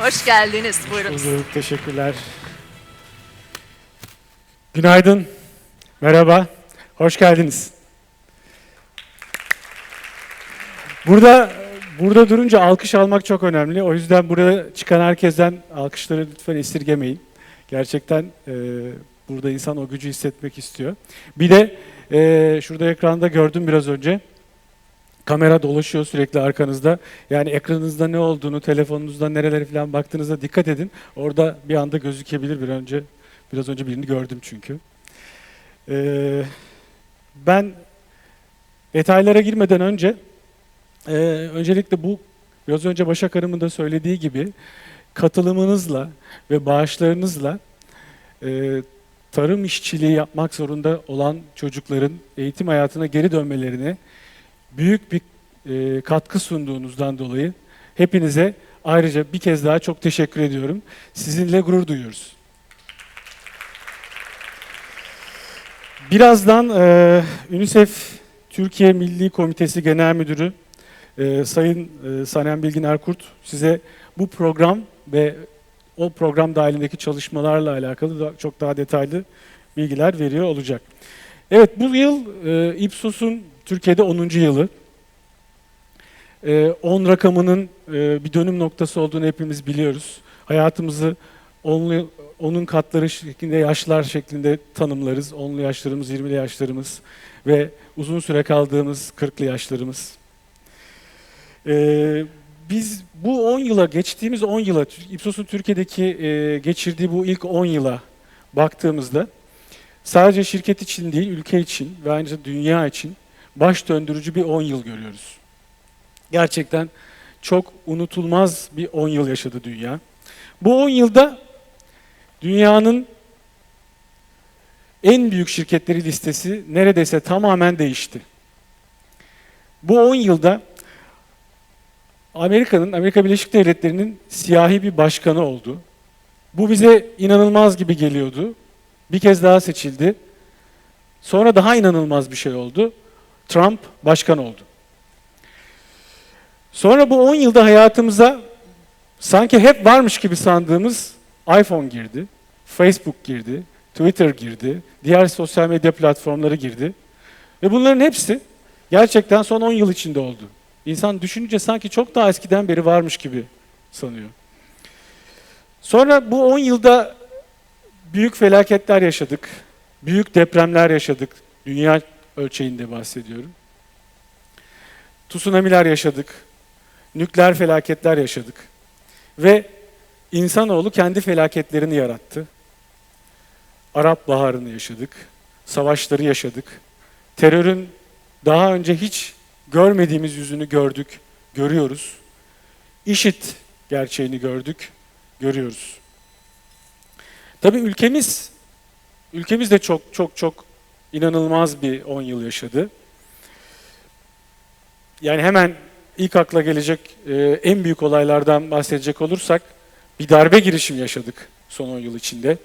Hoş geldiniz. Buyurun. Bulduk, teşekkürler. Günaydın, merhaba, hoş geldiniz. Burada burada durunca alkış almak çok önemli. O yüzden buraya çıkan herkesten alkışları lütfen esirgemeyin. Gerçekten e, burada insan o gücü hissetmek istiyor. Bir de e, şurada ekranda gördüm biraz önce. Kamera dolaşıyor sürekli arkanızda. Yani ekranınızda ne olduğunu, telefonunuzda nerelere falan baktığınızda dikkat edin. Orada bir anda gözükebilir. Bir önce biraz önce birini gördüm çünkü. Ee, ben detaylara girmeden önce e, öncelikle bu biraz önce Başak Hanım'ın da söylediği gibi katılımınızla ve bağışlarınızla e, tarım işçiliği yapmak zorunda olan çocukların eğitim hayatına geri dönmelerine büyük bir e, katkı sunduğunuzdan dolayı hepinize ayrıca bir kez daha çok teşekkür ediyorum. Sizinle gurur duyuyoruz. Birazdan e, UNICEF Türkiye Milli Komitesi Genel Müdürü e, Sayın e, Sanem Bilgin Erkurt size bu program ve o program dahilindeki çalışmalarla alakalı da çok daha detaylı bilgiler veriyor olacak. Evet bu yıl e, Ipsos'un Türkiye'de 10. yılı. 10 rakamının e, bir dönüm noktası olduğunu hepimiz biliyoruz. Hayatımızı onlu, onun katları şeklinde, yaşlar şeklinde tanımlarız. Onlu yaşlarımız, 20'li yaşlarımız ve uzun süre kaldığımız 40'lı yaşlarımız. E, biz bu 10 yıla, geçtiğimiz 10 yıla, Ipsos'un Türkiye'deki e, geçirdiği bu ilk 10 yıla baktığımızda sadece şirket için değil, ülke için ve ayrıca dünya için baş döndürücü bir 10 yıl görüyoruz. Gerçekten çok unutulmaz bir 10 yıl yaşadı dünya. Bu 10 yılda dünyanın en büyük şirketleri listesi neredeyse tamamen değişti. Bu 10 yılda Amerika'nın, Amerika Birleşik Devletleri'nin siyahi bir başkanı oldu. Bu bize inanılmaz gibi geliyordu. Bir kez daha seçildi. Sonra daha inanılmaz bir şey oldu. Trump başkan oldu. Sonra bu 10 yılda hayatımıza sanki hep varmış gibi sandığımız iPhone girdi, Facebook girdi, Twitter girdi, diğer sosyal medya platformları girdi. Ve bunların hepsi gerçekten son 10 yıl içinde oldu. İnsan düşününce sanki çok daha eskiden beri varmış gibi sanıyor. Sonra bu 10 yılda büyük felaketler yaşadık. Büyük depremler yaşadık. Dünya ölçeğinde bahsediyorum. Tsunamiler yaşadık. Nükleer felaketler yaşadık. Ve insanoğlu kendi felaketlerini yarattı. Arap Baharı'nı yaşadık. Savaşları yaşadık. Terörün daha önce hiç görmediğimiz yüzünü gördük, görüyoruz. İşit gerçeğini gördük, görüyoruz. Tabii ülkemiz, ülkemiz de çok çok çok inanılmaz bir 10 yıl yaşadı. Yani hemen ilk akla gelecek e, en büyük olaylardan bahsedecek olursak bir darbe girişimi yaşadık son 10 yıl içinde.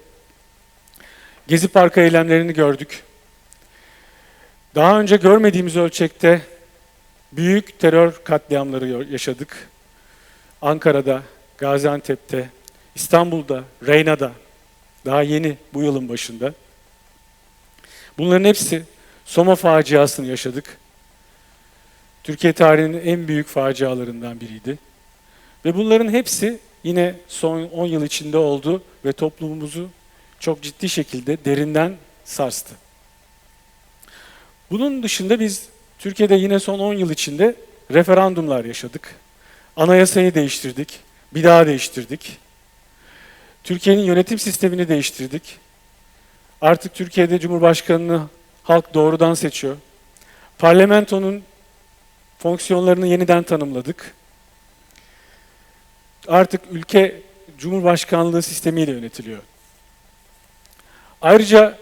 Gezi Parkı eylemlerini gördük. Daha önce görmediğimiz ölçekte büyük terör katliamları yaşadık. Ankara'da, Gaziantep'te, İstanbul'da, Reyna'da, daha yeni bu yılın başında. Bunların hepsi Soma faciasını yaşadık. Türkiye tarihinin en büyük facialarından biriydi. Ve bunların hepsi yine son 10 yıl içinde oldu ve toplumumuzu çok ciddi şekilde derinden sarstı. Bunun dışında biz Türkiye'de yine son 10 yıl içinde referandumlar yaşadık. Anayasayı değiştirdik, bir daha değiştirdik. Türkiye'nin yönetim sistemini değiştirdik. Artık Türkiye'de Cumhurbaşkanı'nı halk doğrudan seçiyor. Parlamentonun fonksiyonlarını yeniden tanımladık. Artık ülke Cumhurbaşkanlığı sistemiyle yönetiliyor. Ayrıca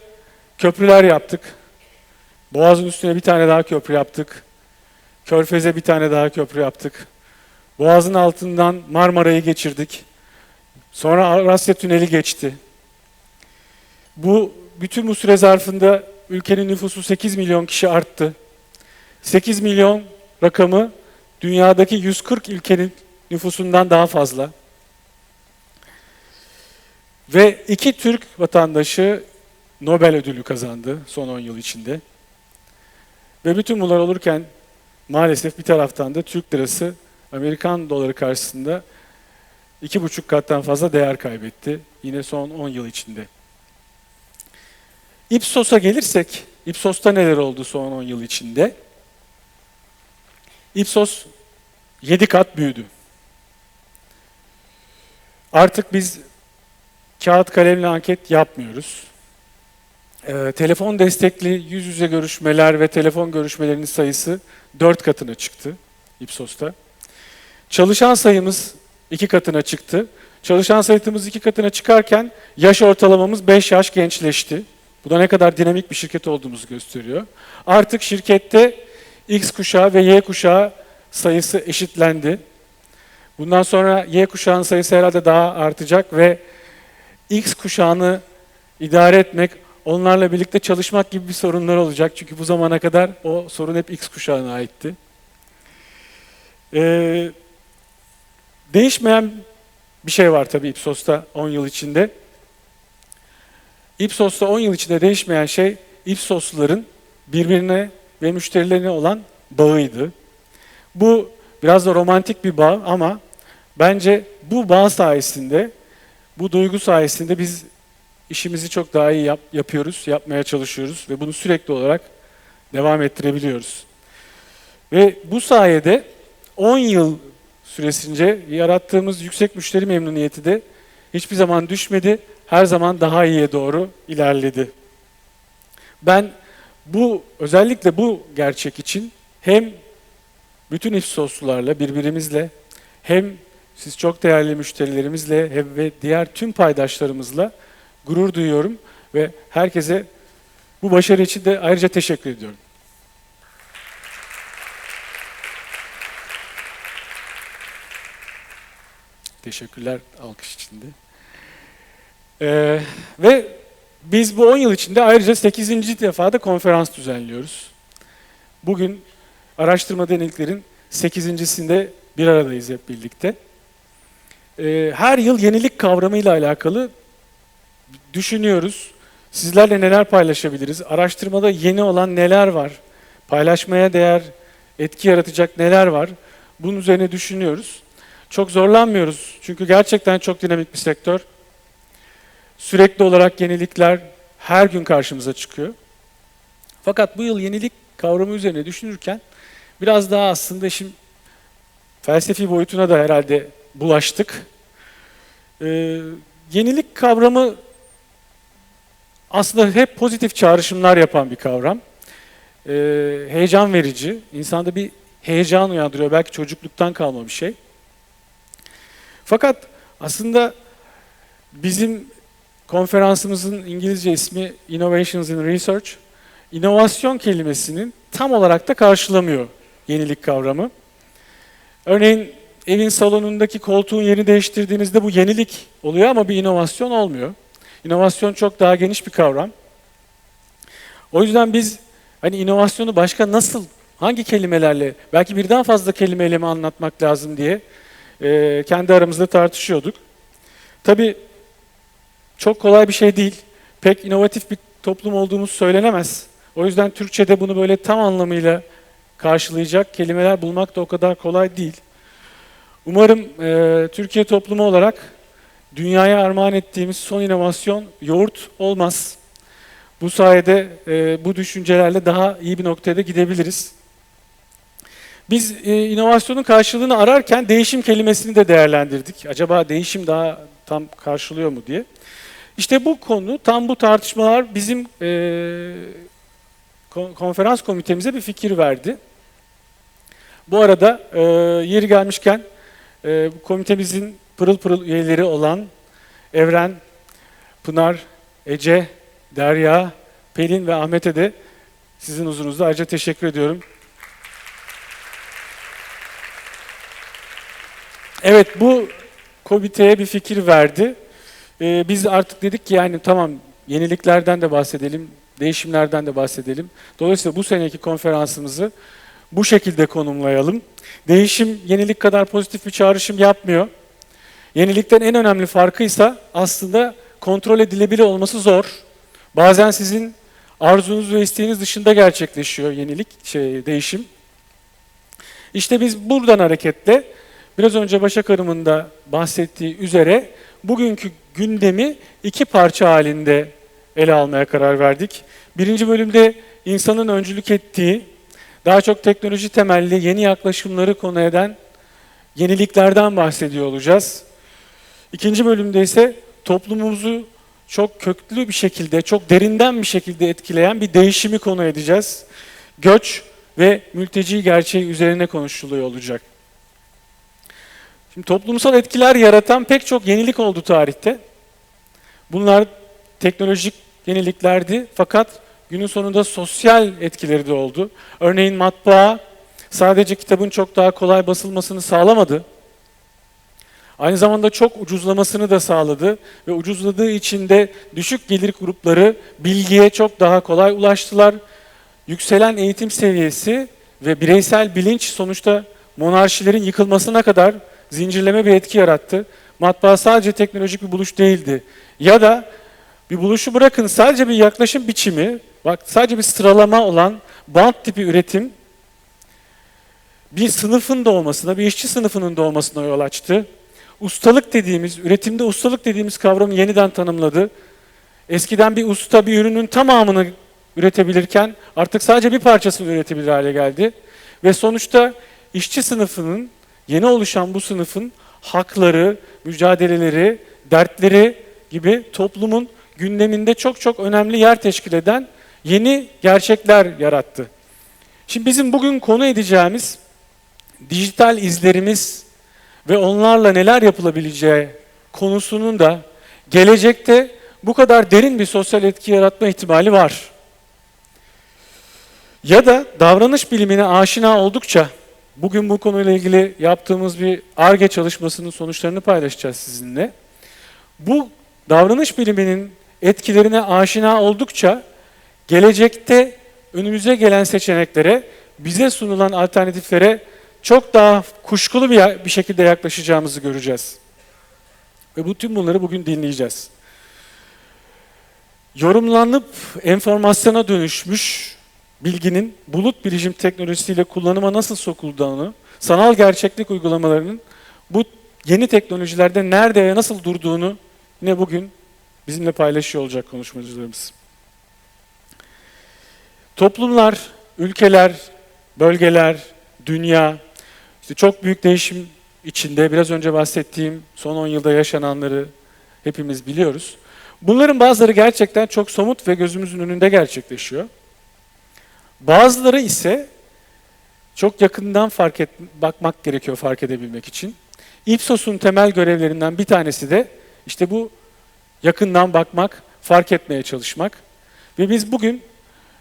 köprüler yaptık. Boğaz'ın üstüne bir tane daha köprü yaptık. Körfez'e bir tane daha köprü yaptık. Boğaz'ın altından Marmara'yı geçirdik. Sonra Avrasya Tüneli geçti. Bu bütün bu süre zarfında ülkenin nüfusu 8 milyon kişi arttı. 8 milyon rakamı dünyadaki 140 ülkenin nüfusundan daha fazla. Ve iki Türk vatandaşı Nobel ödülü kazandı son 10 yıl içinde. Ve bütün bunlar olurken maalesef bir taraftan da Türk lirası Amerikan doları karşısında iki buçuk kattan fazla değer kaybetti. Yine son 10 yıl içinde. Ipsos'a gelirsek, Ipsos'ta neler oldu son 10 yıl içinde? Ipsos 7 kat büyüdü. Artık biz kağıt kalemle anket yapmıyoruz. Ee, telefon destekli yüz yüze görüşmeler ve telefon görüşmelerinin sayısı 4 katına çıktı Ipsos'ta. Çalışan sayımız 2 katına çıktı. Çalışan sayımız 2 katına çıkarken yaş ortalamamız 5 yaş gençleşti. Bu da ne kadar dinamik bir şirket olduğumuzu gösteriyor. Artık şirkette X kuşağı ve Y kuşağı sayısı eşitlendi. Bundan sonra Y kuşağının sayısı herhalde daha artacak ve X kuşağını idare etmek, onlarla birlikte çalışmak gibi bir sorunlar olacak. Çünkü bu zamana kadar o sorun hep X kuşağına aitti. Ee, değişmeyen bir şey var tabii Ipsos'ta 10 yıl içinde. Ipsos'ta 10 yıl içinde değişmeyen şey Ipsosluların birbirine ve müşterilerine olan bağıydı. Bu biraz da romantik bir bağ ama bence bu bağ sayesinde, bu duygu sayesinde biz işimizi çok daha iyi yap, yapıyoruz, yapmaya çalışıyoruz ve bunu sürekli olarak devam ettirebiliyoruz. Ve bu sayede 10 yıl süresince yarattığımız yüksek müşteri memnuniyeti de hiçbir zaman düşmedi, her zaman daha iyiye doğru ilerledi. Ben bu özellikle bu gerçek için hem bütün ifsoslularla birbirimizle hem siz çok değerli müşterilerimizle hem ve diğer tüm paydaşlarımızla gurur duyuyorum ve herkese bu başarı için de ayrıca teşekkür ediyorum. Teşekkürler alkış içinde. Ee, ve biz bu 10 yıl içinde ayrıca 8. defa da konferans düzenliyoruz. Bugün araştırma deniliklerin 8.sinde bir aradayız hep birlikte. Ee, her yıl yenilik kavramıyla alakalı düşünüyoruz. Sizlerle neler paylaşabiliriz? Araştırmada yeni olan neler var? Paylaşmaya değer, etki yaratacak neler var? Bunun üzerine düşünüyoruz. Çok zorlanmıyoruz çünkü gerçekten çok dinamik bir sektör. Sürekli olarak yenilikler her gün karşımıza çıkıyor. Fakat bu yıl yenilik kavramı üzerine düşünürken biraz daha aslında işin felsefi boyutuna da herhalde bulaştık. Ee, yenilik kavramı aslında hep pozitif çağrışımlar yapan bir kavram. Ee, heyecan verici, insanda bir heyecan uyandırıyor. Belki çocukluktan kalma bir şey. Fakat aslında bizim konferansımızın İngilizce ismi Innovations in Research. İnovasyon kelimesinin tam olarak da karşılamıyor yenilik kavramı. Örneğin evin salonundaki koltuğun yerini değiştirdiğinizde bu yenilik oluyor ama bir inovasyon olmuyor. İnovasyon çok daha geniş bir kavram. O yüzden biz hani inovasyonu başka nasıl, hangi kelimelerle, belki birden fazla kelimeyle mi anlatmak lazım diye e, kendi aramızda tartışıyorduk. Tabii çok kolay bir şey değil. Pek inovatif bir toplum olduğumuz söylenemez. O yüzden Türkçe'de bunu böyle tam anlamıyla karşılayacak kelimeler bulmak da o kadar kolay değil. Umarım e, Türkiye toplumu olarak dünyaya armağan ettiğimiz son inovasyon yoğurt olmaz. Bu sayede e, bu düşüncelerle daha iyi bir noktaya da gidebiliriz. Biz e, inovasyonun karşılığını ararken değişim kelimesini de değerlendirdik. Acaba değişim daha tam karşılıyor mu diye. İşte bu konu, tam bu tartışmalar bizim e, konferans komitemize bir fikir verdi. Bu arada e, yeri gelmişken e, komitemizin pırıl pırıl üyeleri olan Evren, Pınar, Ece, Derya, Pelin ve Ahmet'e de sizin huzurunuzda ayrıca teşekkür ediyorum. Evet bu komiteye bir fikir verdi. Ee, biz artık dedik ki yani tamam yeniliklerden de bahsedelim, değişimlerden de bahsedelim. Dolayısıyla bu seneki konferansımızı bu şekilde konumlayalım. Değişim yenilik kadar pozitif bir çağrışım yapmıyor. Yenilikten en önemli farkı ise aslında kontrol edilebilir olması zor. Bazen sizin arzunuz ve isteğiniz dışında gerçekleşiyor yenilik, şey, değişim. İşte biz buradan hareketle biraz önce Başak Hanım'ın da bahsettiği üzere bugünkü gündemi iki parça halinde ele almaya karar verdik. Birinci bölümde insanın öncülük ettiği, daha çok teknoloji temelli yeni yaklaşımları konu eden yeniliklerden bahsediyor olacağız. İkinci bölümde ise toplumumuzu çok köklü bir şekilde, çok derinden bir şekilde etkileyen bir değişimi konu edeceğiz. Göç ve mülteci gerçeği üzerine konuşuluyor olacak. Şimdi toplumsal etkiler yaratan pek çok yenilik oldu tarihte. Bunlar teknolojik yeniliklerdi fakat günün sonunda sosyal etkileri de oldu. Örneğin matbaa sadece kitabın çok daha kolay basılmasını sağlamadı. Aynı zamanda çok ucuzlamasını da sağladı ve ucuzladığı için de düşük gelir grupları bilgiye çok daha kolay ulaştılar. Yükselen eğitim seviyesi ve bireysel bilinç sonuçta monarşilerin yıkılmasına kadar zincirleme bir etki yarattı. Matbaa sadece teknolojik bir buluş değildi. Ya da bir buluşu bırakın sadece bir yaklaşım biçimi, bak sadece bir sıralama olan bant tipi üretim bir sınıfın da olmasına, bir işçi sınıfının da olmasına yol açtı. Ustalık dediğimiz, üretimde ustalık dediğimiz kavramı yeniden tanımladı. Eskiden bir usta bir ürünün tamamını üretebilirken artık sadece bir parçasını üretebilir hale geldi. Ve sonuçta işçi sınıfının, yeni oluşan bu sınıfın hakları, mücadeleleri, dertleri gibi toplumun gündeminde çok çok önemli yer teşkil eden yeni gerçekler yarattı. Şimdi bizim bugün konu edeceğimiz dijital izlerimiz ve onlarla neler yapılabileceği konusunun da gelecekte bu kadar derin bir sosyal etki yaratma ihtimali var. Ya da davranış bilimine aşina oldukça bugün bu konuyla ilgili yaptığımız bir ARGE çalışmasının sonuçlarını paylaşacağız sizinle. Bu davranış biliminin etkilerine aşina oldukça gelecekte önümüze gelen seçeneklere, bize sunulan alternatiflere çok daha kuşkulu bir, bir şekilde yaklaşacağımızı göreceğiz. Ve bu tüm bunları bugün dinleyeceğiz. Yorumlanıp enformasyona dönüşmüş bilginin bulut bilişim teknolojisiyle kullanıma nasıl sokulduğunu, sanal gerçeklik uygulamalarının bu yeni teknolojilerde nerede ve nasıl durduğunu yine bugün bizimle paylaşıyor olacak konuşmacılarımız. Toplumlar, ülkeler, bölgeler, dünya, işte çok büyük değişim içinde biraz önce bahsettiğim son 10 yılda yaşananları hepimiz biliyoruz. Bunların bazıları gerçekten çok somut ve gözümüzün önünde gerçekleşiyor. Bazıları ise çok yakından fark et, bakmak gerekiyor fark edebilmek için. Ipsos'un temel görevlerinden bir tanesi de işte bu yakından bakmak, fark etmeye çalışmak. Ve biz bugün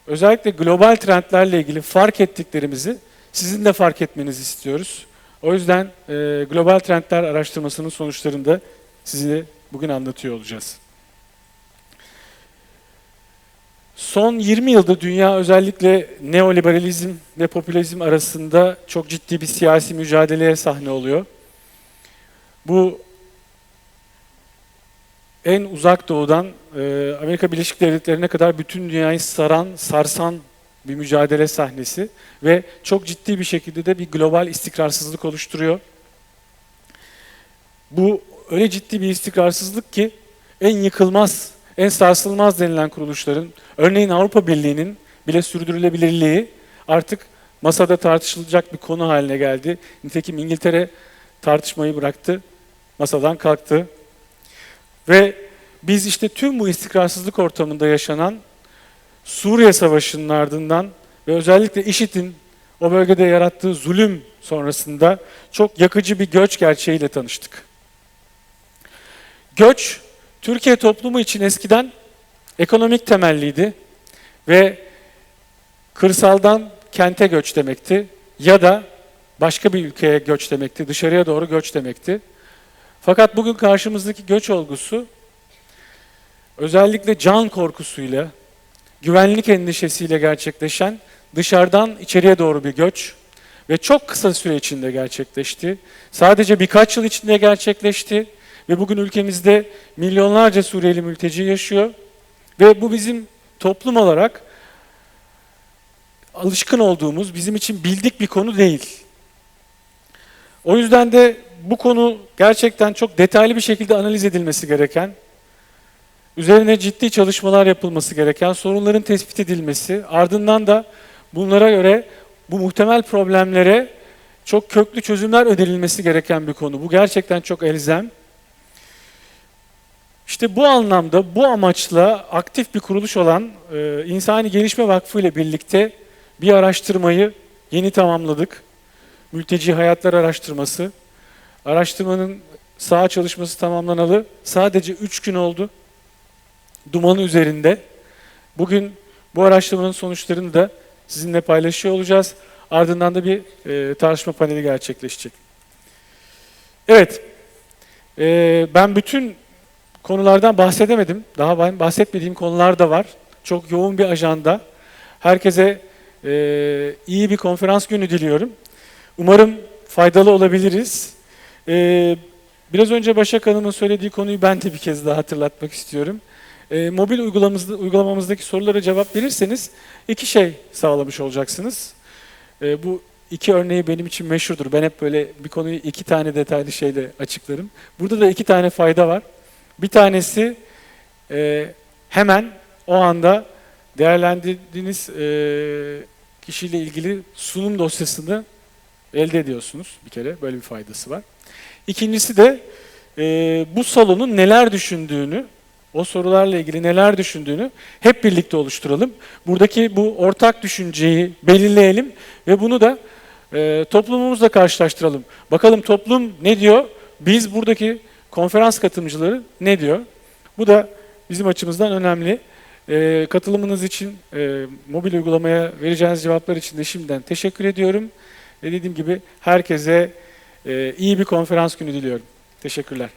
özellikle global trendlerle ilgili fark ettiklerimizi sizin de fark etmenizi istiyoruz. O yüzden e, global trendler araştırmasının sonuçlarını da size bugün anlatıyor olacağız. Son 20 yılda dünya özellikle neoliberalizm ve popülizm arasında çok ciddi bir siyasi mücadeleye sahne oluyor. Bu en uzak doğudan e, Amerika Birleşik Devletleri'ne kadar bütün dünyayı saran, sarsan bir mücadele sahnesi ve çok ciddi bir şekilde de bir global istikrarsızlık oluşturuyor. Bu öyle ciddi bir istikrarsızlık ki en yıkılmaz, en sarsılmaz denilen kuruluşların, örneğin Avrupa Birliği'nin bile sürdürülebilirliği artık masada tartışılacak bir konu haline geldi. Nitekim İngiltere tartışmayı bıraktı, masadan kalktı. Ve biz işte tüm bu istikrarsızlık ortamında yaşanan Suriye Savaşı'nın ardından ve özellikle IŞİD'in o bölgede yarattığı zulüm sonrasında çok yakıcı bir göç gerçeğiyle tanıştık. Göç, Türkiye toplumu için eskiden ekonomik temelliydi ve kırsaldan kente göç demekti ya da başka bir ülkeye göç demekti, dışarıya doğru göç demekti. Fakat bugün karşımızdaki göç olgusu özellikle can korkusuyla, güvenlik endişesiyle gerçekleşen dışarıdan içeriye doğru bir göç ve çok kısa süre içinde gerçekleşti. Sadece birkaç yıl içinde gerçekleşti Ve bugün ülkemizde milyonlarca Suriyeli mülteci yaşıyor. Ve bu bizim toplum olarak alışkın olduğumuz, bizim için bildik bir konu değil. O yüzden de bu konu gerçekten çok detaylı bir şekilde analiz edilmesi gereken, üzerine ciddi çalışmalar yapılması gereken, sorunların tespit edilmesi, ardından da bunlara göre bu muhtemel problemlere çok köklü çözümler önerilmesi gereken bir konu. Bu gerçekten çok elzem. İşte bu anlamda, bu amaçla aktif bir kuruluş olan e, İnsani Gelişme Vakfı ile birlikte bir araştırmayı yeni tamamladık. Mülteci Hayatlar Araştırması. Araştırmanın saha çalışması tamamlanalı sadece 3 gün oldu. Dumanı üzerinde. Bugün bu araştırmanın sonuçlarını da sizinle paylaşıyor olacağız. Ardından da bir e, tartışma paneli gerçekleşecek. Evet, e, ben bütün konulardan bahsedemedim. Daha bahsetmediğim konular da var. Çok yoğun bir ajanda. Herkese e, iyi bir konferans günü diliyorum. Umarım faydalı olabiliriz. E, biraz önce Başak Hanım'ın söylediği konuyu ben de bir kez daha hatırlatmak istiyorum. E, mobil uygulamamızda, uygulamamızdaki sorulara cevap verirseniz iki şey sağlamış olacaksınız. E, bu iki örneği benim için meşhurdur. Ben hep böyle bir konuyu iki tane detaylı şeyle açıklarım. Burada da iki tane fayda var. Bir tanesi e, hemen o anda değerlendirdiğiniz e, kişiyle ilgili sunum dosyasını elde ediyorsunuz bir kere. Böyle bir faydası var. İkincisi de e, bu salonun neler düşündüğünü, o sorularla ilgili neler düşündüğünü hep birlikte oluşturalım. Buradaki bu ortak düşünceyi belirleyelim ve bunu da e, toplumumuzla karşılaştıralım. Bakalım toplum ne diyor? Biz buradaki konferans katılımcıları ne diyor? Bu da bizim açımızdan önemli. E, katılımınız için, e, mobil uygulamaya vereceğiniz cevaplar için de şimdiden teşekkür ediyorum. Ve dediğim gibi herkese e, iyi bir konferans günü diliyorum. Teşekkürler.